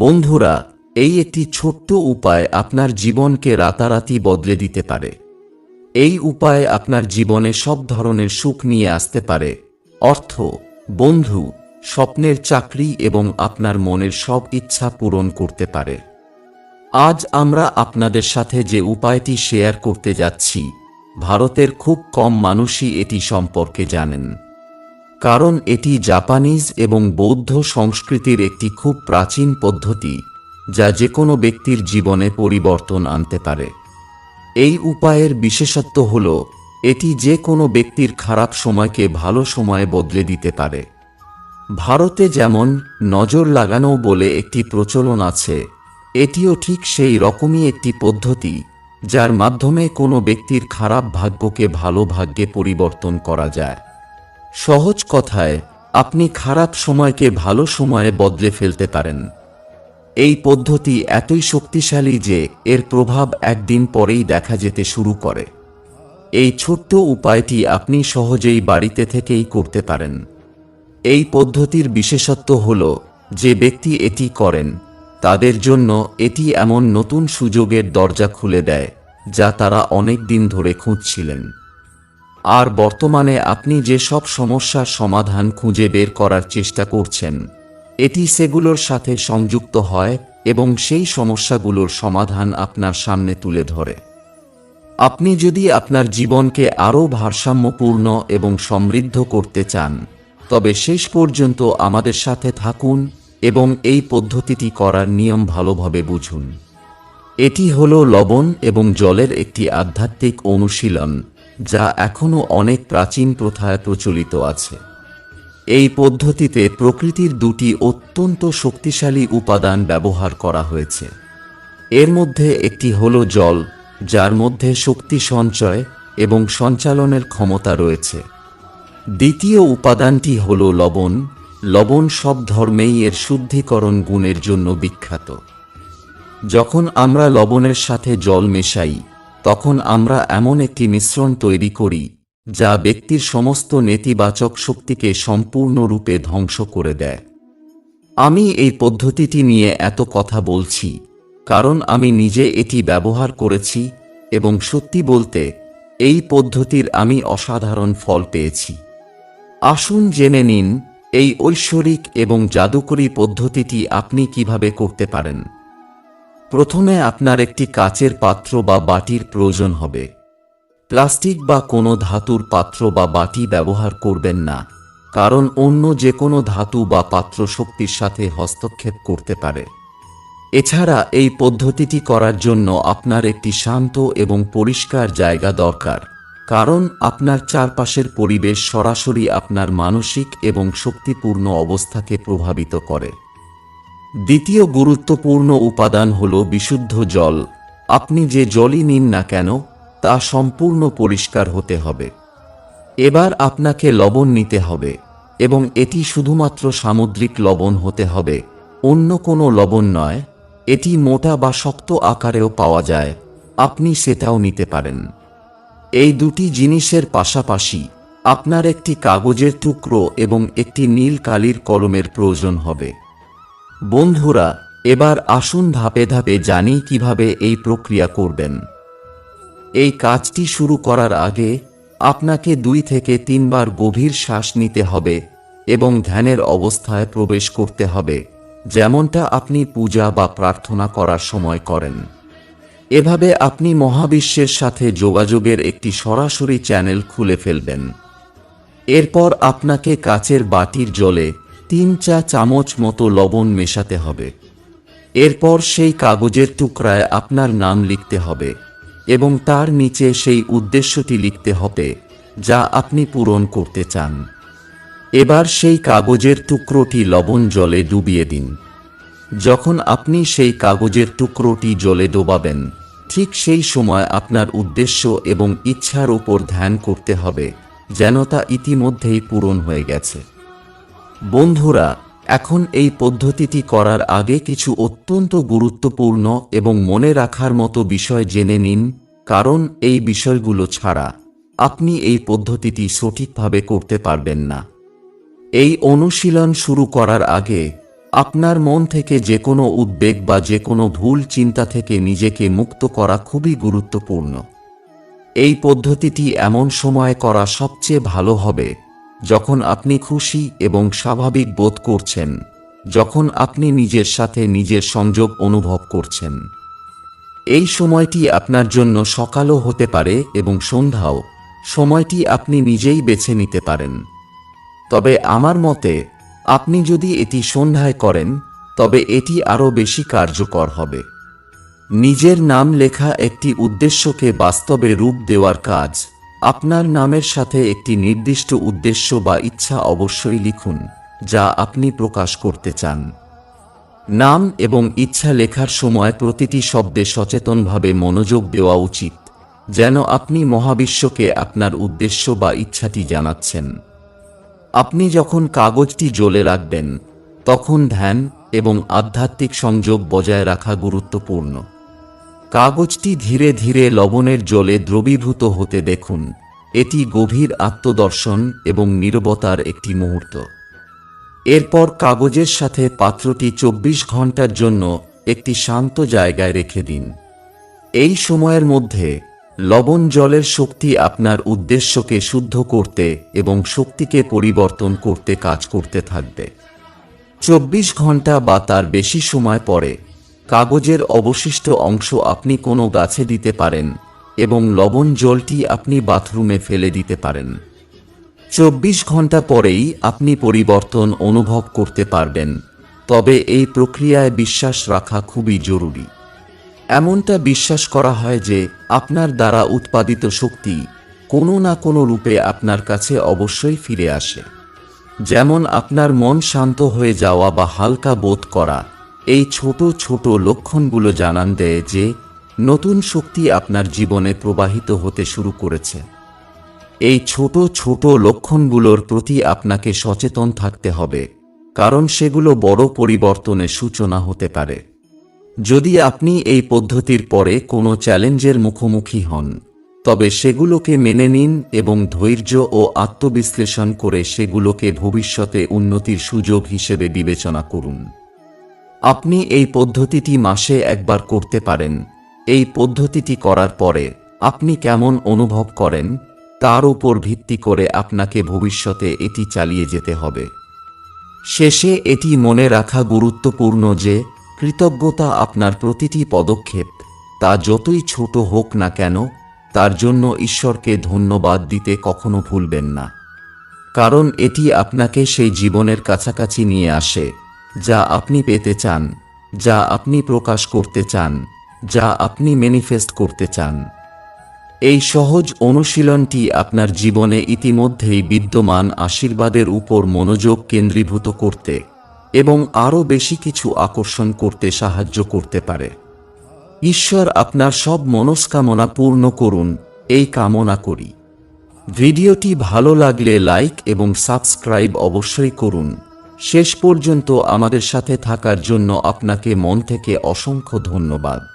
বন্ধুরা, এই একটি ছোট্ট উপায় আপনার জীবনকে রাতারাতি বদলে দিতে পারে। এই উপায় আপনার জীবনে সব ধরনের সুখ নিয়ে আসতে পারে। অর্থ, বন্ধু, স্বপ্নের চাকরি এবং আপনার মনের সব ইচ্ছা পূরণ করতে পারে। আজ আমরা আপনাদের সাথে যে উপায়টি শেয়ার করতে যাচ্ছি, ভারতের খুব কম মানুষই এটি সম্পর্কে জানেন। কারণ এটি জাপানিজ এবং বৌদ্ধ সংস্কৃতির একটি খুব প্রাচীন পদ্ধতি, যা যে কোনো ব্যক্তির জীবনে পরিবর্তন আনতে পারে। এই উপায়ের বিশেষত্ব হল, এটি যে কোনো ব্যক্তির খারাপ সময়কে ভালো সময়ে বদলে দিতে পারে। ভারতে যেমন নজর লাগানো বলে একটি প্রচলন আছে, এটিও ঠিক সেই রকমই একটি পদ্ধতি, যার মাধ্যমে কোনো ব্যক্তির খারাপ ভাগ্যকে ভালো ভাগ্যে পরিবর্তন করা যায়। সহজ কথায়, আপনি খারাপ সময়কে ভালো সময়ে বদলে ফেলতে পারেন। এই পদ্ধতি এতই শক্তিশালী যে এর প্রভাব একদিন পরেই দেখা যেতে শুরু করে। এই ছোট্ট উপায়টি আপনি সহজেই বাড়িতে থেকেই করতে পারেন। এই পদ্ধতির বিশেষত্ব হল, যে ব্যক্তি এটি করেন, তাদের জন্য এটি এমন নতুন সুযোগের দরজা খুলে দেয়, যা তারা অনেক দিন ধরে খুঁজছিলেন। আর বর্তমানে আপনি যে সব সমস্যার সমাধান খুঁজে বের করার চেষ্টা করছেন, এটি সেগুলোর সাথে সংযুক্ত হয় এবং সেই সমস্যাগুলোর সমাধান আপনার সামনে তুলে ধরে। আপনি যদি আপনার জীবনকে আরও ভারসাম্যপূর্ণ এবং সমৃদ্ধ করতে চান, তবে শেষ পর্যন্ত আমাদের সাথে থাকুন এবং এই পদ্ধতিটি করার নিয়ম ভালোভাবে বুঝুন। এটি হল লবণ এবং জলের একটি আধ্যাত্মিক অনুশীলন। যা এখনও অনেক প্রাচীন প্রথায় প্রচলিত আছে। এই পদ্ধতিতে প্রকৃতির দুটি অত্যন্ত শক্তিশালী উপাদান ব্যবহার করা হয়েছে। এর মধ্যে একটি হল জল, যার মধ্যে শক্তি সঞ্চয় এবং সঞ্চালনের ক্ষমতা রয়েছে। দ্বিতীয় উপাদানটি হল লবণ। লবণ সব ধর্মেই এর শুদ্ধিকরণ গুণের জন্য বিখ্যাত। যখন আমরা লবণের সাথে জল মেশাই তখন আমরা এমন একটি মিশ্রণ তৈরি করি, যা ব্যক্তির সমস্ত নেতিবাচক শক্তিকে সম্পূর্ণরূপে ধ্বংস করে দেয়। আমি এই পদ্ধতিটি নিয়ে এত কথা বলছি, কারণ আমি নিজে এটি ব্যবহার করেছি এবং সত্যি বলতে, এই পদ্ধতির আমি অসাধারণ ফল পেয়েছি। আসুন জেনে নিন, এই ঐশ্বরিক এবং জাদুকরী পদ্ধতিটি আপনি কীভাবে করতে পারেন। প্রথমে আপনার একটি কাচের পাত্র বা বাটির প্রয়োজন হবে। প্লাস্টিক বা কোনো ধাতুর পাত্র বা বাটি ব্যবহার করবেন না, কারণ অন্য যে কোনো ধাতু বা পাত্র শক্তির সাথে হস্তক্ষেপ করতে পারে। এছাড়া এই পদ্ধতিটি করার জন্য আপনার একটি শান্ত এবং পরিষ্কার জায়গা দরকার, কারণ আপনার চারপাশের পরিবেশ সরাসরি আপনার মানসিক এবং শক্তিপূর্ণ অবস্থাকে প্রভাবিত করে। দ্বিতীয় গুরুত্বপূর্ণ উপাদান হল বিশুদ্ধ জল। আপনি যে জলই নিন না কেন, তা সম্পূর্ণ পরিষ্কার হতে হবে। এবার আপনাকে লবণ নিতে হবে এবং এটি শুধুমাত্র সামুদ্রিক লবণ হতে হবে। অন্য কোনো লবণ নয়, এটি মোটা বা শক্ত আকারেও পাওয়া যায়। আপনি সেটাও নিতে পারেন। এই দুটি জিনিসের পাশাপাশি আপনার একটি কাগজের টুকরো এবং একটি নীল কালির কলমের প্রয়োজন হবে। বন্ধুরা, এবার আসুন ধাপে ধাপে জানি কীভাবে এই প্রক্রিয়া করবেন। এই কাজটি শুরু করার আগে আপনাকে দুই থেকে তিনবার গভীর শ্বাস নিতে হবে এবং ধ্যানের অবস্থায় প্রবেশ করতে হবে, যেমনটা আপনি পূজা বা প্রার্থনা করার সময় করেন। এভাবে আপনি মহাবিশ্বের সাথে যোগাযোগের একটি সরাসরি চ্যানেল খুলে ফেলবেন। এরপর আপনাকে কাচের বাটির জলে তিন চা চামচ মতো লবণ মেশাতে হবে। এরপর সেই কাগজের টুকরায় আপনার নাম লিখতে হবে এবং তার নিচে সেই উদ্দেশ্যটি লিখতে হবে যা আপনি পূরণ করতে চান। এবার সেই কাগজের টুকরোটি লবণ জলে ডুবিয়ে দিন। যখন আপনি সেই কাগজের টুকরোটি জলে ডোবাবেন, ঠিক সেই সময় আপনার উদ্দেশ্য এবং ইচ্ছার উপর ধ্যান করতে হবে যেন তা ইতিমধ্যেই পূরণ হয়ে গেছে। বন্ধুরা, এখন এই পদ্ধতিটি করার আগে কিছু অত্যন্ত গুরুত্বপূর্ণ এবং মনে রাখার মতো বিষয় জেনে নিন, কারণ এই বিষয়গুলো ছাড়া আপনি এই পদ্ধতিটি সঠিকভাবে করতে পারবেন না। এই অনুশীলন শুরু করার আগে আপনার মন থেকে যে কোনো উদ্বেগ বা যে কোনো ভুল চিন্তা থেকে নিজেকে মুক্ত করা খুবই গুরুত্বপূর্ণ। এই পদ্ধতিটি এমন সময় করা সবচেয়ে ভালো হবে যখন আপনি খুশি এবং স্বাভাবিক বোধ করছেন, যখন আপনি নিজের সাথে নিজের সংযোগ অনুভব করছেন। এই সময়টি আপনার জন্য সকালও হতে পারে এবং সন্ধ্যাও। সময়টি আপনি নিজেই বেছে নিতে পারেন। তবে আমার মতে, আপনি যদি এটি সন্ধ্যায় করেন, তবে এটি আরও বেশি কার্যকর হবে। নিজের নাম লেখা একটি উদ্দেশ্যকে বাস্তবে রূপ দেওয়ার কাজ আপনার নামের সাথে একটি নির্দিষ্ট উদ্দেশ্য বা ইচ্ছা অবশ্যই লিখুন, যা আপনি প্রকাশ করতে চান। নাম এবং ইচ্ছা লেখার সময় প্রতিটি শব্দে সচেতনভাবে মনোযোগ দেওয়া উচিত, যেন আপনি মহাবিশ্বকে আপনার উদ্দেশ্য বা ইচ্ছাটি জানাচ্ছেন। আপনি যখন কাগজটি জ্বলে রাখবেন, তখন ধ্যান এবং আধ্যাত্মিক সংযোগ বজায় রাখা গুরুত্বপূর্ণ। কাগজটি ধীরে ধীরে লবণের জলে দ্রবীভূত হতে দেখুন। এটি গভীর আত্মদর্শন এবং নীরবতার একটি মুহূর্ত। এরপর কাগজের সাথে পাত্রটি চব্বিশ ঘণ্টার জন্য একটি শান্ত জায়গায় রেখে দিন। এই সময়ের মধ্যে লবণ জলের শক্তি আপনার উদ্দেশ্যকে শুদ্ধ করতে এবং শক্তিকে পরিবর্তন করতে কাজ করতে থাকবে। চব্বিশ ঘণ্টা বা তার বেশি সময় পরে কাগজের অবশিষ্ট অংশ আপনি কোনো গাছে দিতে পারেন এবং লবণ জলটি আপনি বাথরুমে ফেলে দিতে পারেন। চব্বিশ ঘণ্টা পরেই আপনি পরিবর্তন অনুভব করতে পারবেন, তবে এই প্রক্রিয়ায় বিশ্বাস রাখা খুবই জরুরি। এমনটা বিশ্বাস করা হয় যে আপনার দ্বারা উৎপাদিত শক্তি কোনো না কোনো রূপে আপনার কাছে অবশ্যই ফিরে আসে। যেমন আপনার মন শান্ত হয়ে যাওয়া বা হালকা বোধ করা এই ছোট ছোট লক্ষণগুলো জানান দেয় যে নতুন শক্তি আপনার জীবনে প্রবাহিত হতে শুরু করেছে। এই ছোট ছোট লক্ষণগুলোর প্রতি আপনাকে সচেতন থাকতে হবে, কারণ সেগুলো বড় পরিবর্তনের সূচনা হতে পারে। যদি আপনি এই পদ্ধতির পরে কোনো চ্যালেঞ্জের মুখোমুখি হন, তবে সেগুলোকে মেনে নিন এবং ধৈর্য ও আত্মবিশ্লেষণ করে সেগুলোকে ভবিষ্যতে উন্নতির সুযোগ হিসেবে বিবেচনা করুন। আপনি এই পদ্ধতিটি মাসে একবার করতে পারেন। এই পদ্ধতিটি করার পরে আপনি কেমন অনুভব করেন, তার উপর ভিত্তি করে আপনাকে ভবিষ্যতে এটি চালিয়ে যেতে হবে। শেষে এটি মনে রাখা গুরুত্বপূর্ণ যে, কৃতজ্ঞতা আপনার প্রতিটি পদক্ষেপ, তা যতই ছোট হোক না কেন, তার জন্য ঈশ্বরকে ধন্যবাদ দিতে কখনো ভুলবেন না। কারণ এটি আপনাকে সেই জীবনের কাছাকাছি নিয়ে আসে। যা আপনি পেতে চান, যা আপনি প্রকাশ করতে চান, যা আপনি ম্যানিফেস্ট করতে চান। এই সহজ অনুশীলনটি আপনার জীবনে ইতিমধ্যেই বিদ্যমান আশীর্বাদের উপর মনোযোগ কেন্দ্রীভূত করতে এবং আরও বেশি কিছু আকর্ষণ করতে সাহায্য করতে পারে। ঈশ্বর আপনার সব মনস্কামনা পূর্ণ করুন, এই কামনা করি। ভিডিওটি ভালো লাগলে লাইক এবং সাবস্ক্রাইব অবশ্যই করুন। শেষ পর্যন্ত আমাদের সাথে থাকার জন্য আপনাকে মন থেকে অসংখ্য ধন্যবাদ।